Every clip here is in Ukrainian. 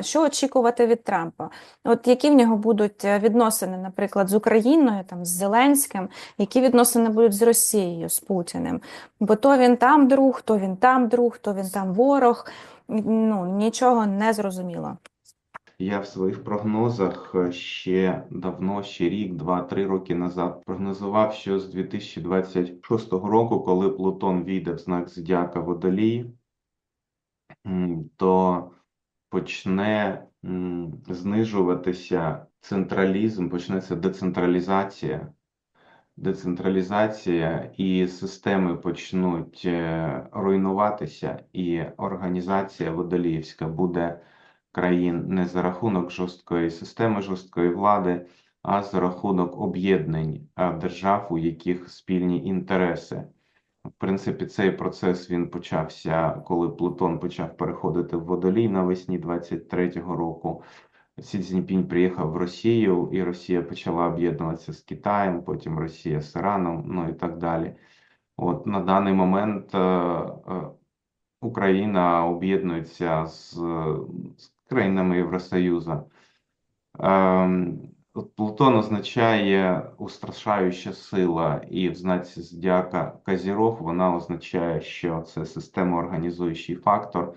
Що очікувати від Трампа? От які в нього будуть е, відносини, наприклад, з Україною, там, з Зеленським, які відносини будуть з Росією, з Путіним? Бо то він там друг, то він там друг, то він там ворог. Ну, нічого не зрозуміло. Я в своїх прогнозах е, ще давно, ще рік, два, три роки назад прогнозував, що з 2026 року, коли Плутон війде в знак Зодіака Водолій, то почне знижуватися централізм, почнеться децентралізація. Децентралізація і системи почнуть е, руйнуватися, і організація водоліївська буде країн не за рахунок жорсткої системи, жорсткої влади, а за рахунок об'єднань держав, у яких спільні інтереси. В принципі, цей процес він почався, коли Плутон почав переходити в Водолій навесні 23-го року. Сі Цзіньпінь приїхав в Росію, і Росія почала об'єднуватися з Китаєм, потім Росія з Іраном, ну і так далі. От на даний момент е, е, Україна об'єднується з, з країнами Євросоюзу. Плутон означає устрашаюча сила, і в знаці зодіака Казірог вона означає, що це системоорганізуючий фактор.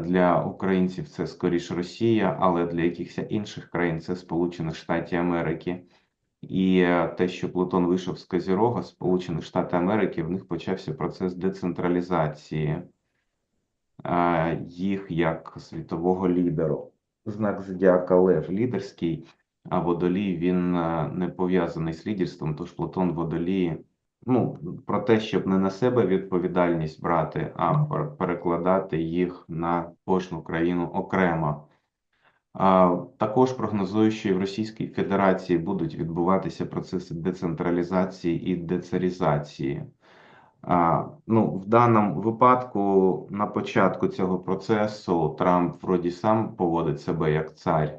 Для українців це скоріше Росія, але для якихось інших країн це Сполучені Штати Америки. І те, що Плутон вийшов з Козірога, Сполучені Штати Америки, в них почався процес децентралізації е, їх як світового лідеру. Знак Зодіака Лев лідерський, а Водолій він е, не пов'язаний з лідерством, тож Плутон Водолії ну, про те, щоб не на себе відповідальність брати, а перекладати їх на кожну країну окремо. Також прогнозую, що в Російській Федерації будуть відбуватися процеси децентралізації і децарізації. Ну, в даному випадку, на початку цього процесу, Трамп вроді сам поводить себе як цар,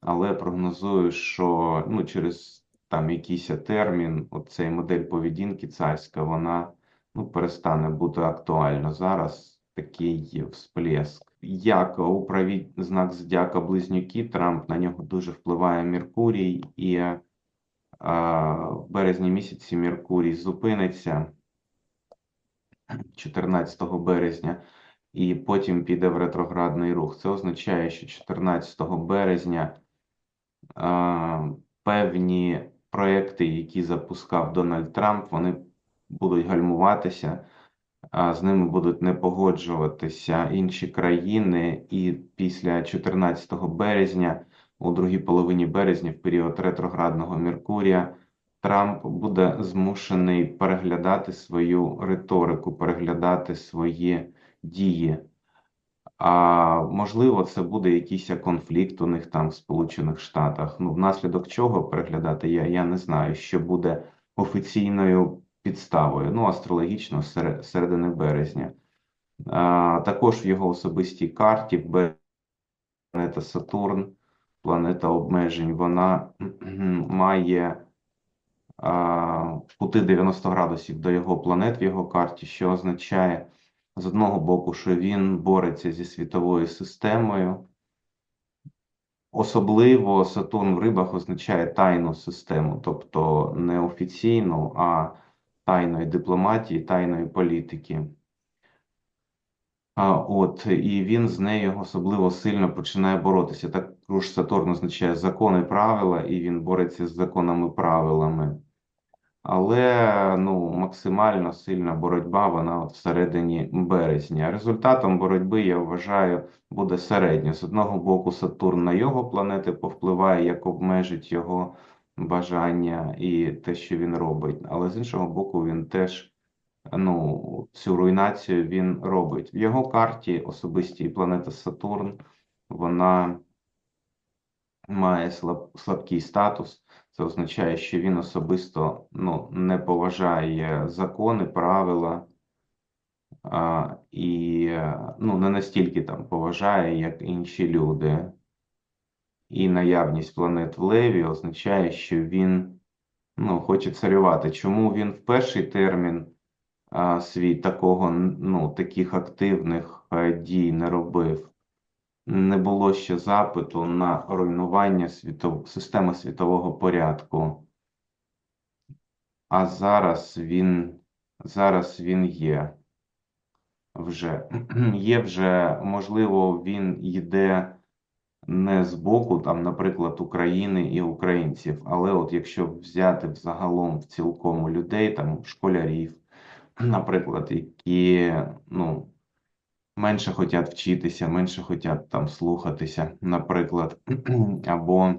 але прогнозую, що ну, через там якийсь термін, оцей модель поведінки царська, вона ну, перестане бути актуальна. Зараз такий всплеск. Як управіть знак зодіака Близнюки, Трамп на нього дуже впливає Меркурій, і е, в березні місяці Меркурій зупиниться 14 березня, і потім піде в ретроградний рух. Це означає, що 14 березня певні проекти, які запускав Дональд Трамп, вони будуть гальмуватися, з ними будуть не погоджуватися інші країни, і після 14 березня, у другій половині березня, в період ретроградного Меркурія, Трамп буде змушений переглядати свою риторику, переглядати свої дії. А можливо, це буде якийсь конфлікт у них там в Сполучених Штатах. Ну, внаслідок чого переглядати я, я не знаю, що буде офіційною підставою. Ну, астрологічно сере- середини березня. А, також в його особистій карті планета Сатурн, планета обмежень, вона має а, кути 90 градусів до його планет в його карті, що означає з одного боку, що він бореться зі світовою системою. Особливо Сатурн в рибах означає тайну систему, тобто не офіційну, а тайної дипломатії, тайної політики. А, от, і він з нею особливо сильно починає боротися. Також Сатурн означає закони, правила, і він бореться з законами, правилами. Але ну, максимально сильна боротьба вона от всередині березня. Результатом боротьби, я вважаю, буде середньо. З одного боку, Сатурн на його планети повпливає, як обмежить його бажання і те, що він робить. Але з іншого боку, він теж ну, цю руйнацію він робить. В його карті особистій планета Сатурн, вона має слаб, слабкий статус. Це означає, що він особисто ну, не поважає закони, правила а, і ну, не настільки там поважає, як інші люди. І наявність планет в Леві означає, що він ну, хоче царювати. Чому він в перший термін а, свій такого, ну, таких активних дій не робив? Не було ще запиту на руйнування світов... системи світового порядку. А зараз він, зараз він є вже. Є вже, можливо, він йде не з боку, там, наприклад, України і українців, але от якщо взяти взагалом в цілком людей, там школярів, наприклад, які ну, менше хочуть вчитися, менше хочуть там слухатися, наприклад, або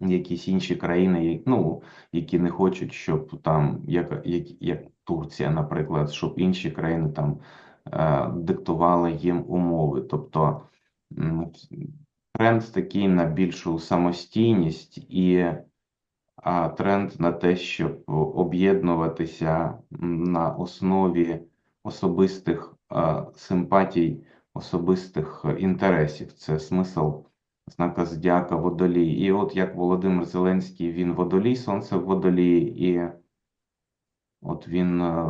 якісь інші країни, ну, які не хочуть, щоб там, як, як, як Турція, наприклад, щоб інші країни там е, диктували їм умови. Тобто тренд такий на більшу самостійність і а, тренд на те, щоб об'єднуватися на основі особистих симпатій, особистих е, інтересів. Це смисл знака зодіака Водолій. І от як Володимир Зеленський, він Водолій, Сонце в Водолії, і от він е,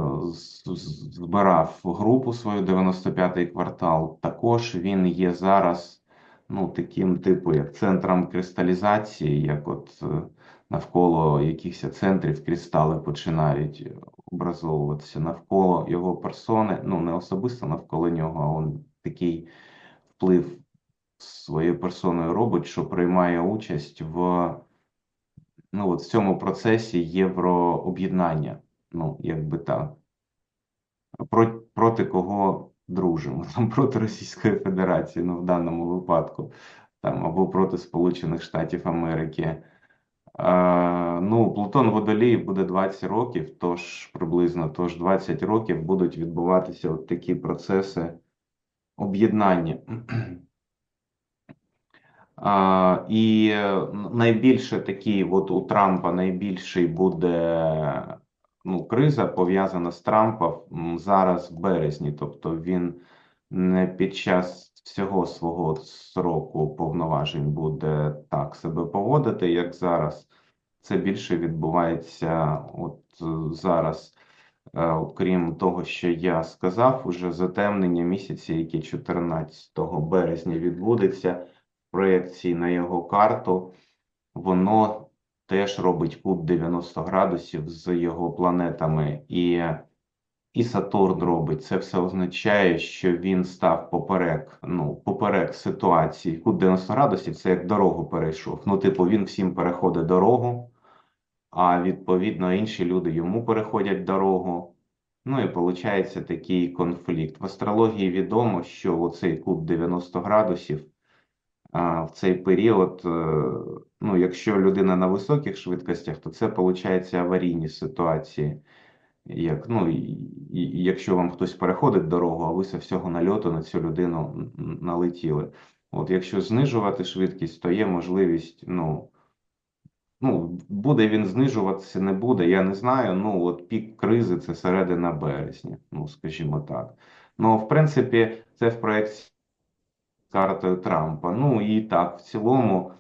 збирав групу свою 95-й квартал. Також він є зараз ну, таким типу, як центром кристалізації, як от е, навколо якихось центрів кристали починають образовуватися навколо його персони, ну не особисто навколо нього, а він такий вплив своєю персоною робить, що приймає участь в, ну, от в цьому процесі єврооб'єднання. Ну, якби так. Проти, кого дружимо? Там проти Російської Федерації, ну в даному випадку, там, або проти Сполучених Штатів Америки. Ну, Плутон Водолій буде 20 років, тож приблизно, тож 20 років будуть відбуватися от такі процеси об'єднання. А, і найбільше такий, от у Трампа найбільший буде ну, криза пов'язана з Трампом зараз в березні. Тобто він не під час всього свого сроку повноважень буде так себе поводити, як зараз. Це більше відбувається от е, зараз. Е, Окрім того, що я сказав, уже затемнення місяці, яке 14 березня відбудеться проєкції на його карту, воно теж робить кут 90 градусів з його планетами, і, і Сатурн робить. Це все означає, що він став поперек, ну, поперек ситуації. Кут 90 градусів це як дорогу перейшов. Ну, типу, він всім переходить дорогу, а відповідно інші люди йому переходять дорогу. Ну і виходить такий конфлікт. В астрології відомо, що оцей кут 90 градусів а, в цей період, е, ну, якщо людина на високих швидкостях, то це виходить аварійні ситуації. Як, ну, якщо вам хтось переходить дорогу, а ви з всього нальоту на цю людину налетіли. От якщо знижувати швидкість, то є можливість, ну, ну, буде він знижуватися, не буде, я не знаю. Ну, от пік кризи це середина березня, ну, скажімо так. Ну, в принципі, це в проєкції картою Трампа. Ну і так, в цілому,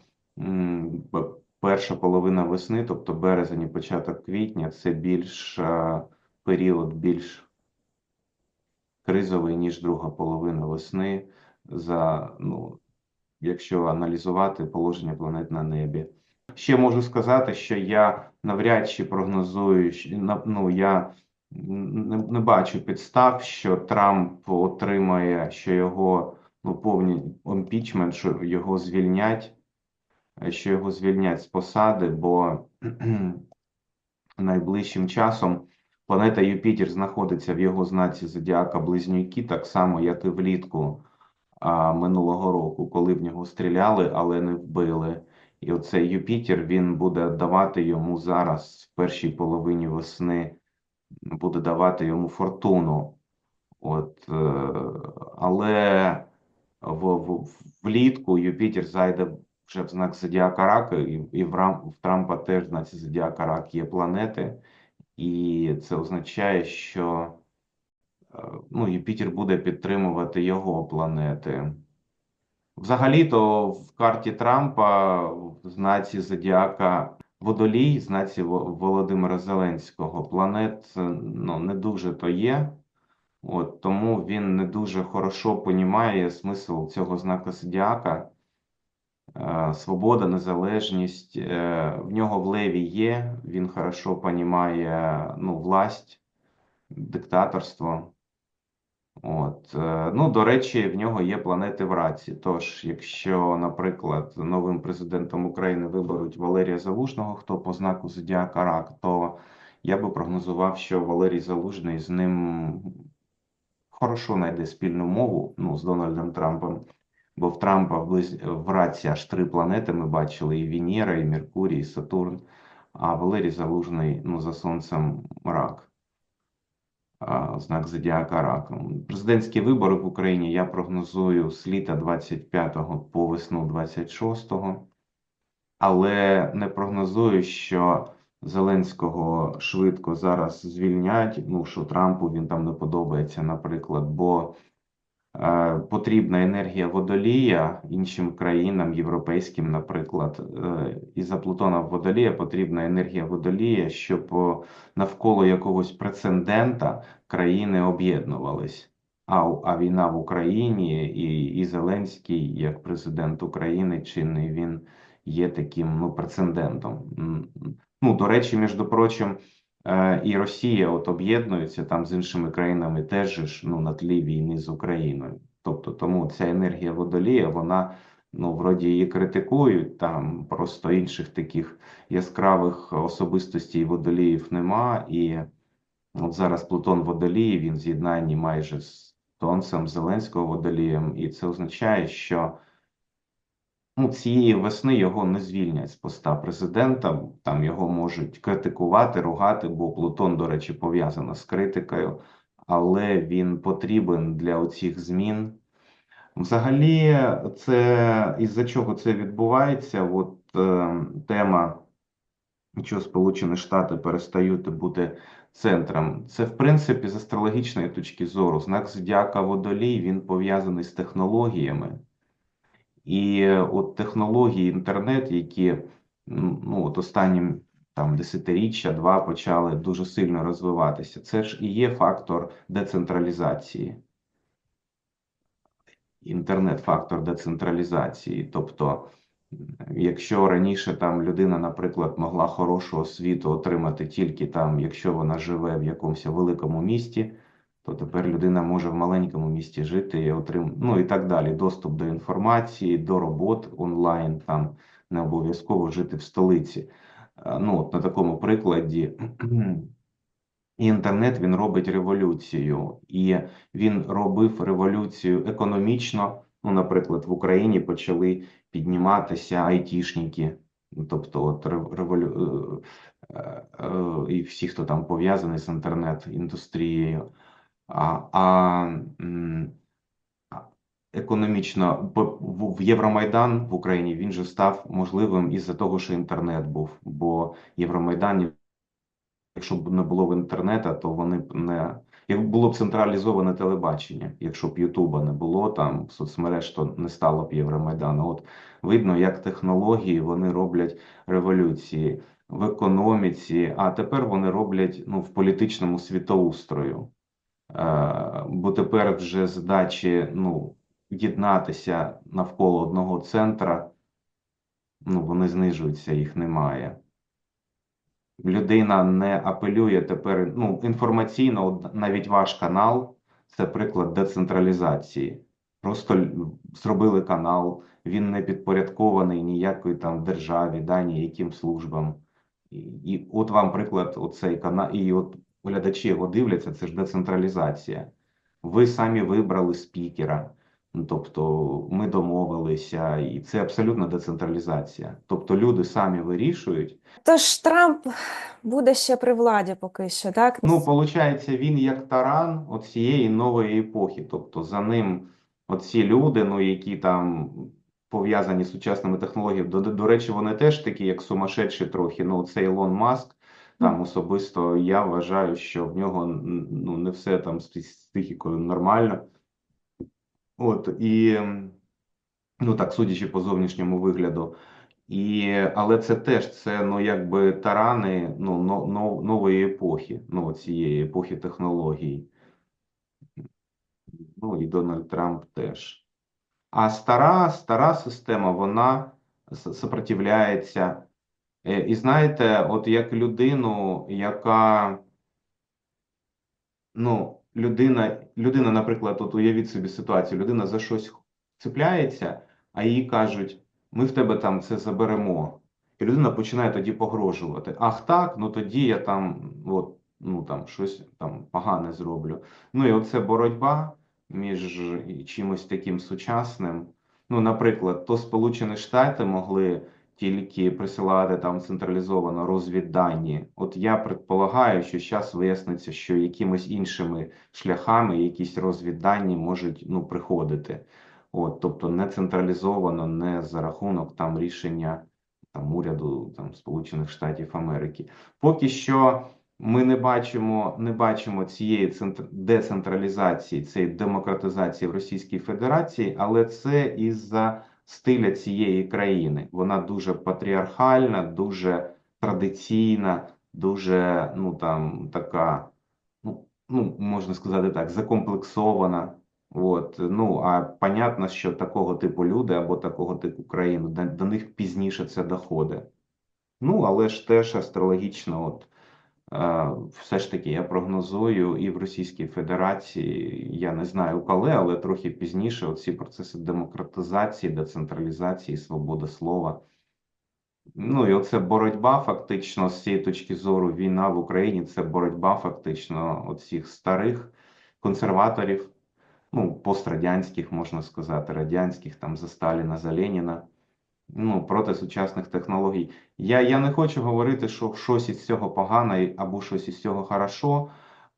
перша половина весни, тобто березень і початок квітня, це більш е, період більш кризовий, ніж друга половина весни, за, ну, якщо аналізувати положення планет на небі. Ще можу сказати, що я навряд чи прогнозую, ну, я не, не бачу підстав, що Трамп отримає, що його ну, повний імпічмент, що його звільнять, що його звільнять з посади, бо найближчим часом планета Юпітер знаходиться в його знаці Зодіака Близнюки, так само, як і влітку а, минулого року, коли в нього стріляли, але не вбили. І оцей Юпітер він буде давати йому зараз, в першій половині весни, буде давати йому фортуну. От, е, але в, в, влітку Юпітер зайде вже в знак Зодіака Рака, і, і в, рам, в Трампа теж в знаці Зодіака Рак є планети, і це означає, що е, ну, Юпітер буде підтримувати його планети. Взагалі-то в карті Трампа в знаці Зодіака Водолій, в знаці Володимира Зеленського, планет ну, не дуже то є. От, тому він не дуже хорошо понімає смисл цього знака зодіака. Е, Свобода, незалежність. е, В нього в леві є, він хорошо понімає ну, власть, диктаторство. От. е, Ну, до речі, в нього є планети в раці. Тож, якщо, наприклад, новим президентом України виберуть Валерія Залужного, хто по знаку Зодіака Рак, то я би прогнозував, що Валерій Залужний з ним хорошо знайде спільну мову ну, з Дональдом Трампом. Бо в Трампа в, раці аж три планети ми бачили: і Венера, і Меркурій, і Сатурн. А Валерій Залужний ну, за сонцем рак. Знак зодіака рак. Президентські вибори в Україні я прогнозую з літа 25-го по весну 26-го. Але не прогнозую, що Зеленського швидко зараз звільнять. Ну, що Трампу він там не подобається, наприклад, бо потрібна енергія водолія іншим країнам, європейським, наприклад, е, із-за Плутона в водолія потрібна енергія водолія, щоб навколо якогось прецедента країни об'єднувались. А, а війна в Україні і, і Зеленський, як президент України, чинний, він є таким ну, прецедентом. Ну, до речі, між прочим, е, і Росія от об'єднується там з іншими країнами теж ну, на тлі війни з Україною. Тобто тому ця енергія водолія, вона ну, вроді її критикують, там просто інших таких яскравих особистостей водоліїв нема. І от зараз Плутон водолії, він в з'єднанні майже з Сонцем Зеленського водолієм, і це означає, що ну, цієї весни його не звільнять з поста президента. Там його можуть критикувати, ругати, бо Плутон, до речі, пов'язано з критикою, але він потрібен для оцих змін. Взагалі, це із-за чого це відбувається? От е, тема, що Сполучені Штати перестають бути центром. Це, в принципі, з астрологічної точки зору. Знак зодіака Водолій він пов'язаний з технологіями. І от технології інтернет, які ну, от останнім там десятиріччя, два почали дуже сильно розвиватися. Це ж і є фактор децентралізації. Інтернет фактор децентралізації. Тобто, якщо раніше там людина, наприклад, могла хорошу освіту отримати тільки там, якщо вона живе в якомусь великому місті, то тепер людина може в маленькому місті жити і отрим... ну і так далі. Доступ до інформації, до робот онлайн, там не обов'язково жити в столиці. Е, Ну, от на такому прикладі інтернет він робить революцію, і він робив революцію економічно. Ну, наприклад, в Україні почали підніматися айтішники, тобто от револю... е, е, і всі, хто там пов'язаний з інтернет-індустрією. А, економічно в в Євромайдан в Україні він же став можливим із-за того, що інтернет був. Бо Євромайдан, якщо б не було в інтернету, то вони б не як було б централізоване телебачення. Якщо б Ютуба не було там соцмереж, то не стало б Євромайдану. От видно, як технології вони роблять революції в економіці, а тепер вони роблять ну в політичному світоустрою. Е, Бо тепер вже задачі ну, єднатися навколо одного центра, ну, вони знижуються, їх немає. Людина не апелює тепер, ну, інформаційно, навіть ваш канал це приклад децентралізації. Просто зробили канал, він не підпорядкований ніякої там державі, да, ніяким службам. І, і от вам приклад, оцей канал, і от глядачі його дивляться, це ж децентралізація. Ви самі вибрали спікера, ну, тобто ми домовилися, і це абсолютно децентралізація. Тобто люди самі вирішують. Тож Трамп буде ще при владі поки що, так? Ну, виходить, він як таран цієї нової епохи. Тобто за ним оці люди, ну, які там пов'язані з сучасними технологіями, до, до речі, вони теж такі, як сумасшедші трохи. Ну, це Ілон Маск, там особисто я вважаю, що в нього ну, не все там з психі- психікою нормально. От, і, ну так, судячи по зовнішньому вигляду. І, але це теж це ну якби тарани ну, но, но- нової епохи, ну цієї епохи технологій. Ну і Дональд Трамп теж. А стара, стара система, вона сопротивляється. Е, І знаєте, от як людину, яка, ну, людина, людина, наприклад, от уявіть собі ситуацію, людина за щось цепляється, а їй кажуть, ми в тебе там це заберемо. І людина починає тоді погрожувати. Ах так, ну тоді я там, от, ну там щось там погане зроблю. Ну і оце боротьба між чимось таким сучасним. Ну, наприклад, то Сполучені Штати могли тільки присилати там централізовано розвіддані. От я предполагаю, що зараз виясниться, що якимись іншими шляхами якісь розвіддані можуть ну, приходити. От, тобто не централізовано, не за рахунок там рішення там уряду там Сполучених Штатів Америки. Поки що ми не бачимо, не бачимо цієї центр- децентралізації, цієї демократизації в Російській Федерації, але це із-за стиля цієї країни. Вона дуже патріархальна, дуже традиційна, дуже ну там така, ну, ну можна сказати так, закомплексована. От, ну, а понятно, що такого типу люди або такого типу країни, до, до них пізніше це доходить. Ну, але ж теж астрологічно, от, все ж таки, я прогнозую і в Російській Федерації, я не знаю коли, але трохи пізніше, оці процеси демократизації, децентралізації, свободи слова. Ну і оце боротьба, фактично, з цієї точки зору, війна в Україні це боротьба, фактично, оцих старих консерваторів, ну, пострадянських, можна сказати, радянських, там за Сталіна, за Леніна, ну, проти сучасних технологій. Я, я не хочу говорити, що щось із цього погано або щось із цього хорошо,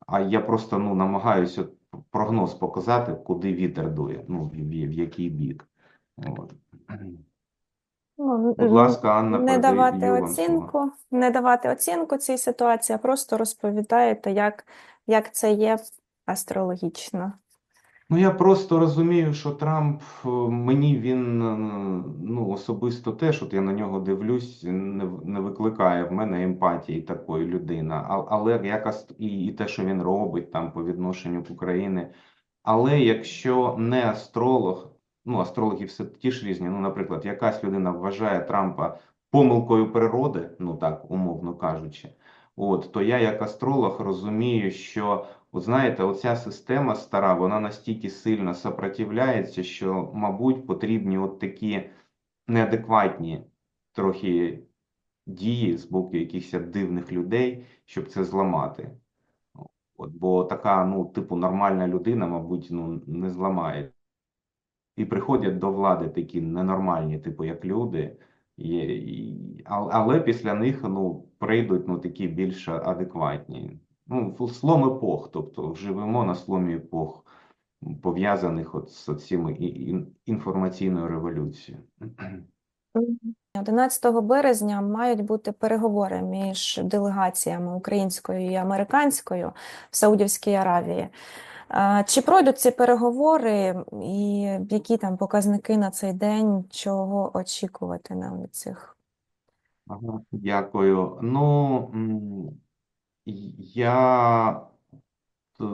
а я просто ну, намагаюся прогноз показати, куди вітер дує, ну, в, в, в який бік. От. Ну, Будь ласка, Анна, не давати оцінку, не давати оцінку цій ситуації, а просто розповідаєте, як, як це є астрологічно. Ну, я просто розумію, що Трамп е, мені він е, ну особисто теж, от я на нього дивлюсь, не, не викликає в мене емпатії такої людини. А, але якось і, і те, що він робить там по відношенню до України. Але якщо не астролог, ну астрологи все ті ж різні. Ну, наприклад, якась людина вважає Трампа помилкою природи, ну так умовно кажучи, от то я як астролог розумію, що От знаєте, оця система стара, вона настільки сильно сопротивляється, що, мабуть, потрібні от такі неадекватні трохи дії з боку якихось дивних людей, щоб це зламати. От, бо така, ну, типу, нормальна людина, мабуть, ну, не зламає. І приходять до влади такі ненормальні, типу, як люди, і, і, але після них ну, прийдуть ну, такі більш адекватні. Ну, слом епох, тобто живемо на сломі епох, пов'язаних от з цими інформаційною революцією. 11 березня мають бути переговори між делегаціями українською і американською в Саудівській Аравії. Чи пройдуть ці переговори і які там показники на цей день, чого очікувати нам від цих? Дякую. Ну, я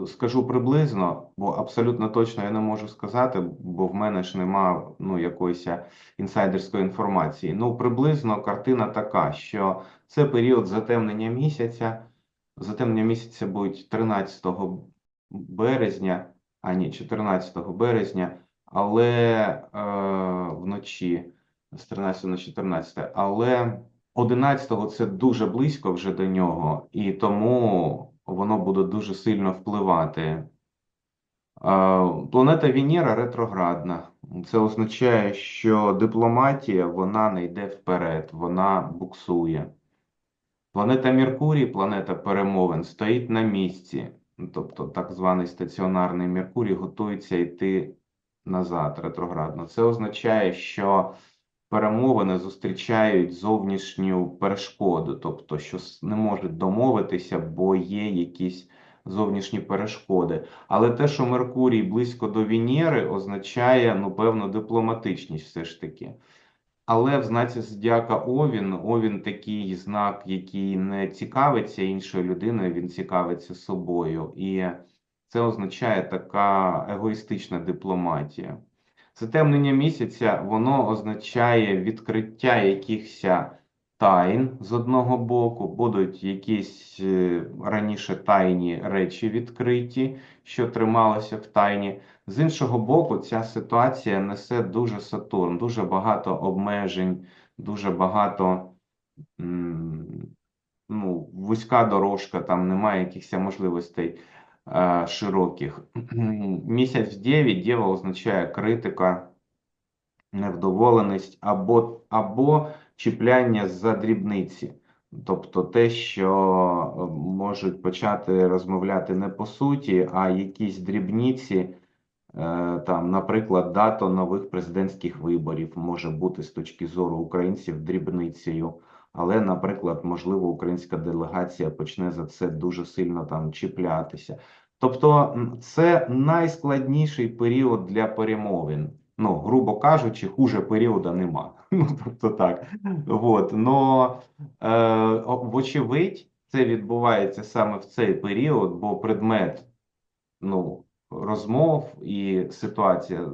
скажу приблизно, бо абсолютно точно я не можу сказати, бо в мене ж нема ну, якоїсь інсайдерської інформації. Ну, приблизно картина така, що це період затемнення місяця. Затемнення місяця будуть 13 березня, а ні, 14 березня, але е, вночі з 13 на 14, але 11-го це дуже близько вже до нього, і тому воно буде дуже сильно впливати. Планета Венера ретроградна. Це означає, що дипломатія вона не йде вперед, вона буксує. Планета Меркурій, планета перемовин, стоїть на місці. Тобто так званий стаціонарний Меркурій готується йти назад ретроградно. Це означає, що перемовини зустрічають зовнішню перешкоду, тобто, що не можуть домовитися, бо є якісь зовнішні перешкоди. Але те, що Меркурій близько до Венери, означає, ну, певну дипломатичність все ж таки. Але в знаці зодіака Овін, Овін такий знак, який не цікавиться іншою людиною, він цікавиться собою. І це означає така егоїстична дипломатія. Затемнення місяця воно означає відкриття якихось тайн з одного боку, будуть якісь е, раніше тайні речі відкриті, що трималося в тайні. З іншого боку, ця ситуація несе дуже Сатурн, дуже багато обмежень, дуже багато ну, вузька дорожка, там немає якихось можливостей широких. Місяць в Дєві, означає критика, невдоволеність або, або чіпляння за дрібниці. Тобто те, що е, можуть почати розмовляти не по суті, а якісь дрібниці, е, там, наприклад, дата нових президентських виборів може бути з точки зору українців дрібницею. Але, наприклад, можливо, українська делегація почне за це дуже сильно там чіплятися. Тобто, це найскладніший період для перемовин. Ну, грубо кажучи, хуже періоду нема. Ну, тобто так. Вот. Но, е, вочевидь, це відбувається саме в цей період, бо предмет ну, розмов і ситуація,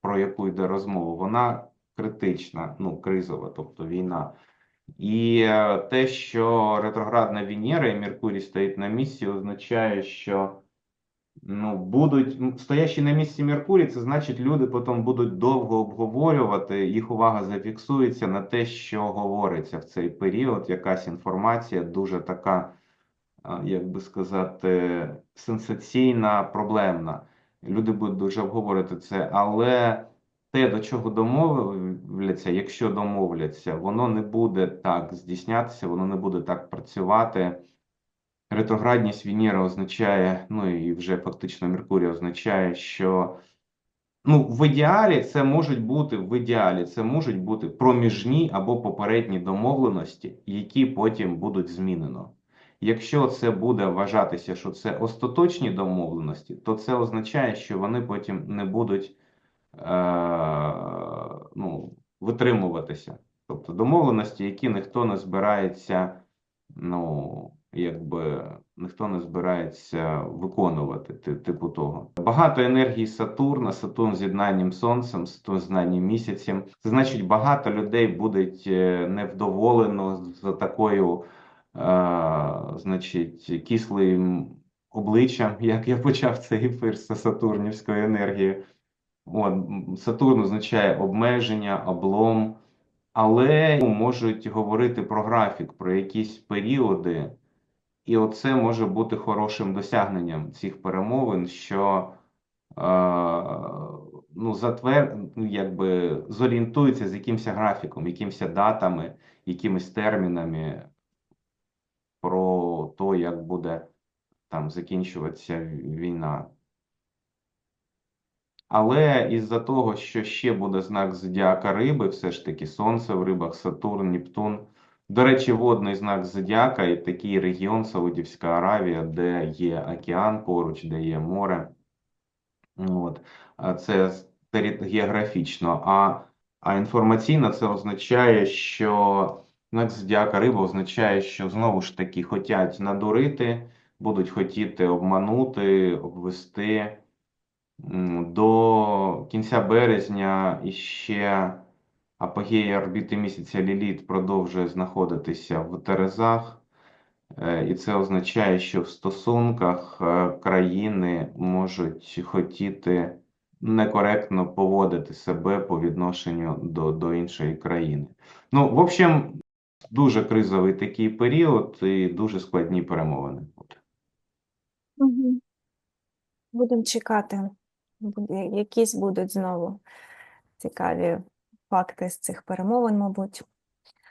про яку йде розмова, вона критична, ну, кризова, тобто війна. І е, те, що ретроградна Венера і Меркурій стоїть на місці, означає, що ну, будуть м, стоящий на місці Меркурій, це значить, люди потім будуть довго обговорювати, їх увага зафіксується на те, що говориться в цей період. Якась інформація дуже така, як би сказати, сенсаційна, проблемна. Люди будуть дуже обговорювати це, але те, до чого домовляться, якщо домовляться, воно не буде так здійснятися, воно не буде так працювати. Ретроградність Венери означає, ну і вже фактично Меркурій означає, що ну, в ідеалі це можуть бути в ідеалі, це можуть бути проміжні або попередні домовленості, які потім будуть змінено. Якщо це буде вважатися, що це остаточні домовленості, то це означає, що вони потім не будуть ну, витримуватися. Тобто домовленості, які ніхто не збирається, ну, якби ніхто не збирається виконувати, типу того. Багато енергії Сатурна, Сатурн з з'єднанням Сонцем, Сатурн з з'єднанням місяцем. Це значить, багато людей будуть е, невдоволено за такою, е, значить, кислим обличчям, як я почав цей ефір з Сатурнівською енергією. Сатурн означає обмеження, облом, але можуть говорити про графік, про якісь періоди, і оце може бути хорошим досягненням цих перемовин, що е, ну, затвер... ну, якби зорієнтується з якимось графіком, якимось датами, якимись термінами про те, як буде там закінчуватися війна. Але із-за того, що ще буде знак зодіака Риби, все ж таки Сонце в рибах, Сатурн, Нептун. До речі, водний знак зодіака і такий регіон Саудівська Аравія, де є океан поруч, де є море. От. Це географічно. А, а інформаційно це означає, що знак зодіака Риба означає, що знову ж таки хотять надурити, будуть хотіти обманути, обвести. До кінця березня іще апогея орбіти місяця Ліліт продовжує знаходитися в Терезах. Е, І це означає, що в стосунках е, країни можуть хотіти некоректно поводити себе по відношенню до, до іншої країни. Ну, в общем, дуже кризовий такий період і дуже складні перемовини. Будемо чекати. Якісь будуть знову цікаві факти з цих перемовин, мабуть.